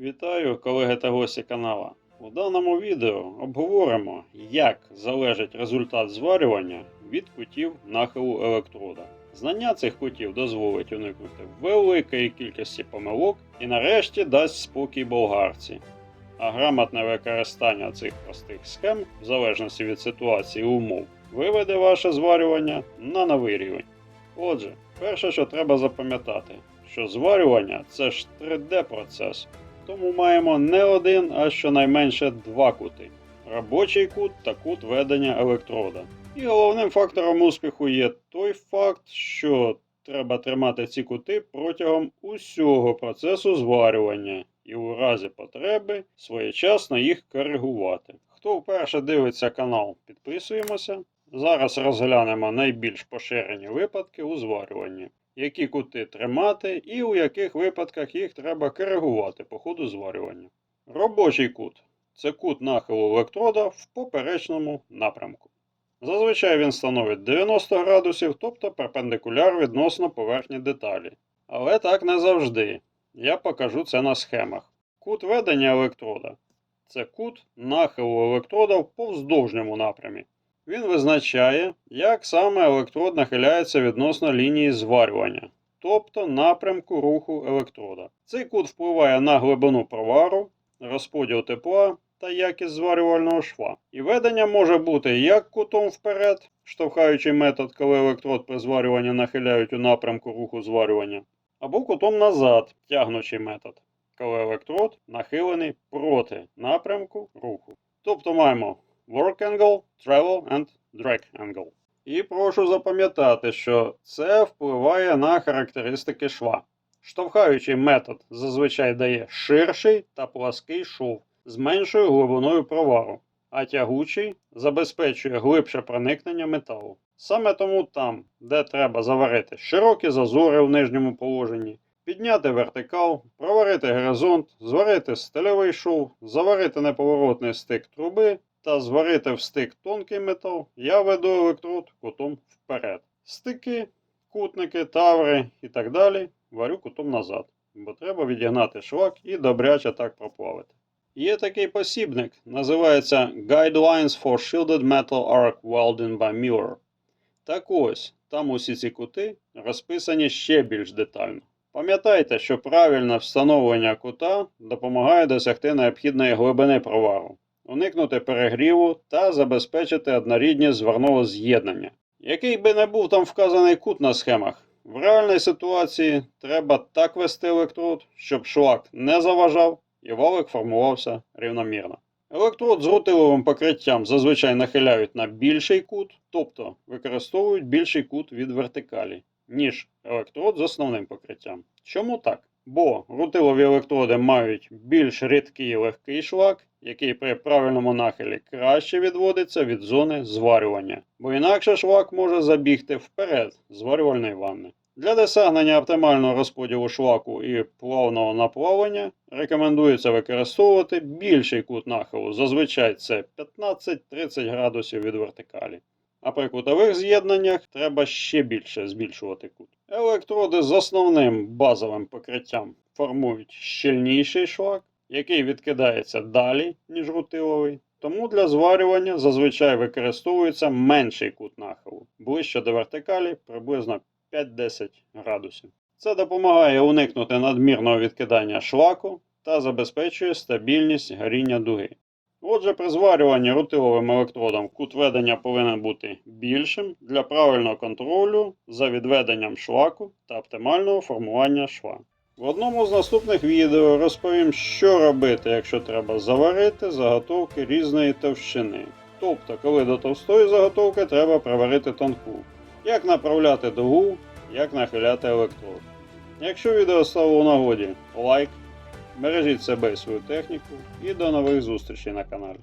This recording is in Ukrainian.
Вітаю, колеги та гості канала. У даному відео обговоримо, як залежить результат зварювання від кутів нахилу електрода. Знання цих кутів дозволить уникнути великої кількості помилок і нарешті дасть спокій болгарці. А грамотне використання цих простих схем, в залежності від ситуації і умов, виведе ваше зварювання на новий рівень. Отже, перше, що треба запам'ятати, що зварювання це ж 3D процес, тому маємо не один, а щонайменше два кути: робочий кут та кут ведення електрода. І головним фактором успіху є той факт, що треба тримати ці кути протягом усього процесу зварювання і у разі потреби своєчасно їх коригувати. Хто вперше дивиться канал, підписуємося. Зараз розглянемо найбільш поширені випадки у зварюванні, які кути тримати і у яких випадках їх треба коригувати по ходу зварювання. Робочий кут це кут нахилу електрода в поперечному напрямку. Зазвичай він становить 90 градусів, тобто перпендикуляр відносно поверхні деталі. Але так не завжди. Я покажу це на схемах. Кут ведення електрода це кут нахилу електрода в повздовжньому напрямі. Він визначає, як саме електрод нахиляється відносно лінії зварювання, тобто напрямку руху електрода. Цей кут впливає на глибину провару, розподіл тепла та якість зварювального шва. І ведення може бути як кутом вперед, штовхаючий метод, коли електрод при зварюванні нахиляють у напрямку руху зварювання, або кутом назад, тягнучий метод, коли електрод нахилений проти напрямку руху. Тобто маємо work angle, travel and drag angle. І прошу запам'ятати, що це впливає на характеристики шва. Штовхаючий метод зазвичай дає ширший та плаский шов з меншою глибиною провару, а тягучий забезпечує глибше проникнення металу. Саме тому там, де треба заварити широкі зазори в нижньому положенні, підняти вертикал, проварити горизонт, зварити стильовий шов, заварити неповоротний стик труби та зварити в стик тонкий метал, я веду електрод кутом вперед. Стики, кутники, таври і так далі варю кутом назад, бо треба відігнати шлак і добряче так проплавити. Є такий посібник, називається Guidelines for Shielded Metal Arc Welding by Miller. Так ось, там усі ці кути розписані ще більш детально. Пам'ятайте, що правильне встановлення кута допомагає досягти необхідної глибини провару, уникнути перегріву та забезпечити однорідність зварного з'єднання. Який би не був там вказаний кут на схемах, в реальній ситуації треба так вести електрод, щоб шлак не заважав і валик формувався рівномірно. Електрод з рутиловим покриттям зазвичай нахиляють на більший кут, тобто використовують більший кут від вертикалі, ніж електрод з основним покриттям. Чому так? Бо рутилові електроди мають більш рідкий і легкий шлак, який при правильному нахилі краще відводиться від зони зварювання, бо інакше шлак може забігти вперед зварювальної ванни. Для досягнення оптимального розподілу шлаку і плавного наплавлення рекомендується використовувати більший кут нахилу, зазвичай це 15-30 градусів від вертикалі. А при кутових з'єднаннях треба ще більше збільшувати кут. Електроди з основним базовим покриттям формують щільніший шлак, який відкидається далі, ніж рутиловий. Тому для зварювання зазвичай використовується менший кут нахилу, ближче до вертикалі приблизно 5-10 градусів. Це допомагає уникнути надмірного відкидання шлаку та забезпечує стабільність горіння дуги. Отже, при зварюванні рутиловим електродом кут ведення повинен бути більшим для правильного контролю за відведенням шлаку та оптимального формування шва. В одному з наступних відео розповім, що робити, якщо треба заварити заготовки різної товщини. Тобто, коли до товстої заготовки треба приварити тонку. Як направляти дугу, як нахиляти електрод. Якщо відео стало у нагоді, лайк, бережіть себе і свою техніку і до нових зустрічей на каналі.